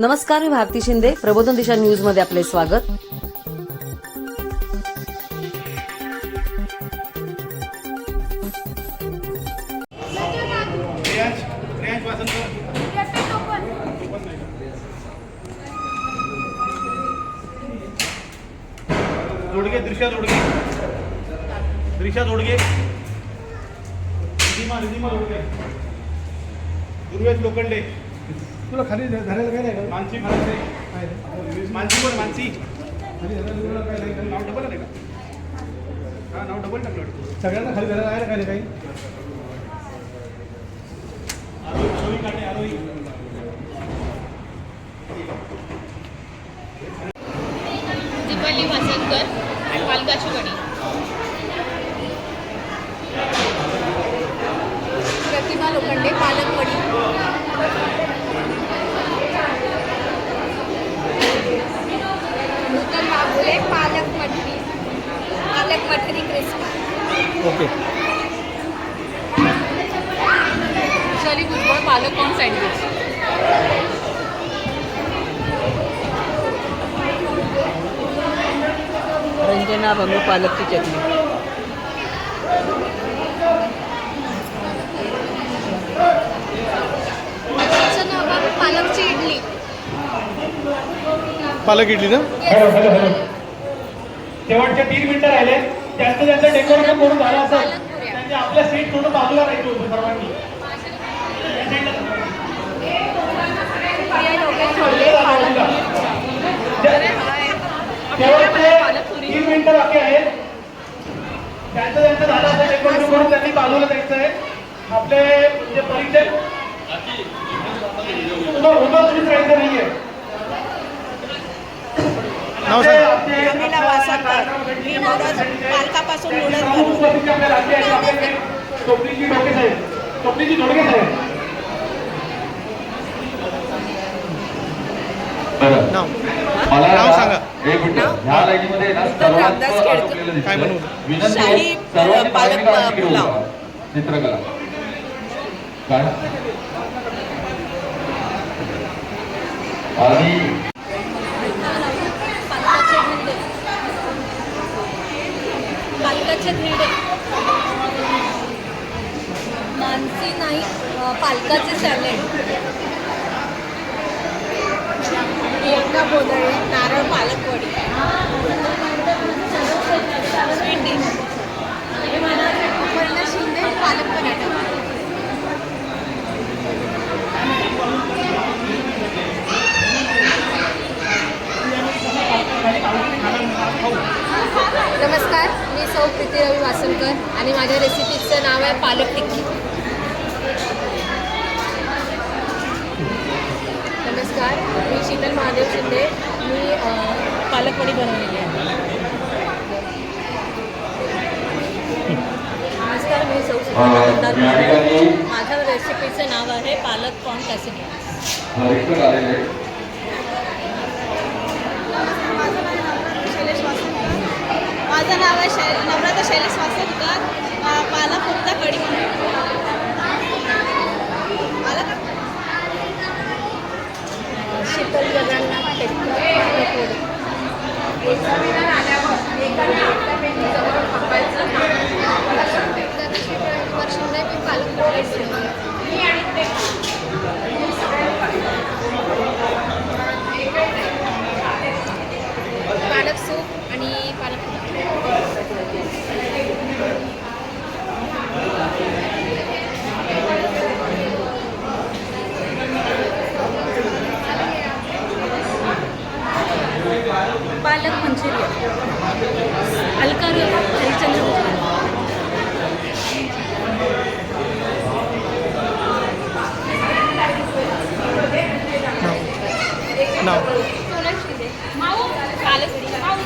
नमस्कार मी भारती शिंदे. प्रबोधन दिशा न्यूजमध्ये आपले स्वागत. जोडगे दृश्या जोडगे. दृश्या जोडगे. रिधिमा रिधिमा जोडगे. दुर्वेश लोखंडे. तुला खाली धरायला काय नाही का मानसी. नाही. मानसी पण मानसी. खाली धरायला काय नाही? नाव डबल आहे का? हा नाव डबल टाकलं वाटतं. सगळ्यांना खाली धरायला आहे ना काय नाही काही? आरोही काटे आरोही. दीपाली वासनकर पालकाची कणी प्रतिभा लोखंडे पालकवडी नूतन बाबुले पालक मठरी पालक मठरी क्रिस्पा ओके शरी भुजबळ पालक कॉर्न सँडविच रंजना भंग पालकची चटणी. पालकची इडली. पालक इडली ना? शेवटचे तीन मिनिटं राहिले. जास्त जास्त डेकोरेशन करून झालं असेल. त्यांनी आपल्या सीट थोडं बाजूला राहायचं होतं सर्वांनी तीन मिनिटं बाकी आहेत त्यांचं त्यांचं झालं असेल डेकोरेशन करून त्यांनी बाजूला जायचं आहे आपले जे परीक्षक उभं तुम्हीच राहायचं नाहीये मी पालकापासून नूडल्स ढोके साहेब ढोके साहेब नाव? मला नाव सांगा. एक मिनिट ह्या लाईनीमध्ये ना उत्तम सर्वात रामदास दिसतंय. काय बनवलं? शाही, पालक, पुलाव. चित्रकला. काय? आणि पालकाचे धिरडे मानसी नाही पालकाचे सॅलेड प्रियंका बोदळे नारळ पालकवडी स्वीट डिश अपर्णा शिंदे पालक पराठा नमस्कार मी सौ प्रीती रवी वासनकर आणि माझ्या रेसिपीचं नाव आहे पालक टिक्की नमस्कार मी शीतल महादेव शिंदे. मी पालकवडी बनवलेली आहे. नमस्कार मी सौ माझ्या रेसिपीचं नाव आहे पालक कॉर्न कॅसिडी माझं नाव आहे शै नम्रता शैलेश वासनकर अ, पालक कोफ्ता कढी का? शीतल जगन्नाथ टेक्कर पालकवडी वर्षांना मी पालकवडी पालक सूप आणि पालक पालक मंचुरियन अलकार हरिचंद्र गुजरात नाव सोनल शिंदे माऊ पालक माऊ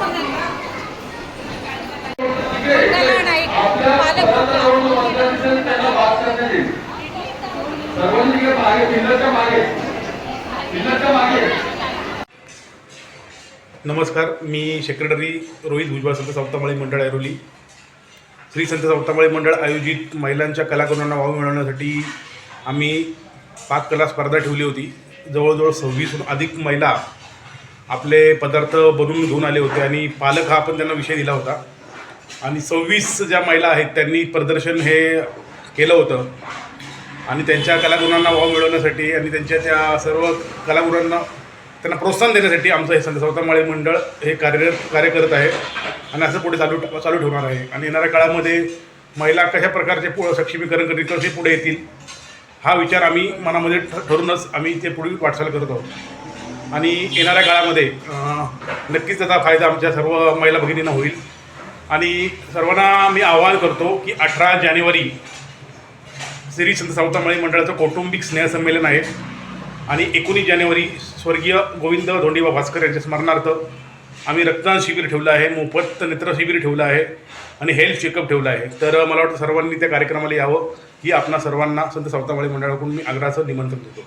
मंगला नाईक पालक त्यांना बात करण्यात येईल. सर्वांनी इकडे मागे पिल्लरच्या मागे. पिल्लरच्या मागे. नमस्कार मी सेक्रेटरी रोहित भुजबळ संत सप्तामाळी मंडळ ऐरोली. श्री संत सप्तामाळी मंडळ आयोजित महिलांच्या कलाकारांना वाव मिळवण्यासाठी आम्ही पाक कला स्पर्धा ठेवली होती. जवळजवळ सव्वीसहून अधिक महिला आपले पदार्थ बनवून घेऊन आले होते आणि पालक हा आपण त्यांना विषय दिला होता. आणि सव्वीस ज्या महिला आहेत त्यांनी प्रदर्शन हे केलं होतं. आणि त्यांच्या कलागुणांना वाव मिळवण्यासाठी आणि त्यांच्या त्या सर्व कलागुणांना त्यांना प्रोत्साहन देण्यासाठी आमचं हे संत सवतामाळी मंडळ हे कार्यरत कार्य करत आहे. आणि असं पुढे चालू चालू ठेवणार आहे. आणि येणाऱ्या काळामध्ये महिला कशा प्रकारचे पु सक्षमीकरण करीत कसे पुढे येतील हा विचार आम्ही मनामध्ये ठरूनच आम्ही ते पुढील वाटचाल करत आहोत. आणि येणाऱ्या काळामध्ये नक्कीच त्याचा फायदा आमच्या सर्व महिला भगिनींना होईल. आणि सर्वांना मी आवाहन करतो की अठरा जानेवारी श्री संत सावतामाळी मंडळाचं कौटुंबिक स्नेहसंमेलन आहे. आणि एकोणीस जानेवारी स्वर्गीय गोविंद धोंडीबा भास्कर यांच्या स्मरणार्थ आम्ही रक्तदान शिबिर ठेवलं आहे मोफत नेत्र शिबिर ठेवलं आहे आणि हेल्थ चेकअप ठेवलं आहे. तर मला वाटतं सर्वांनी त्या कार्यक्रमाला यावं ही आपणा सर्वांना संत सावतामाळी मंडळाकडून मी आग्रहाचं निमंत्रण देतो.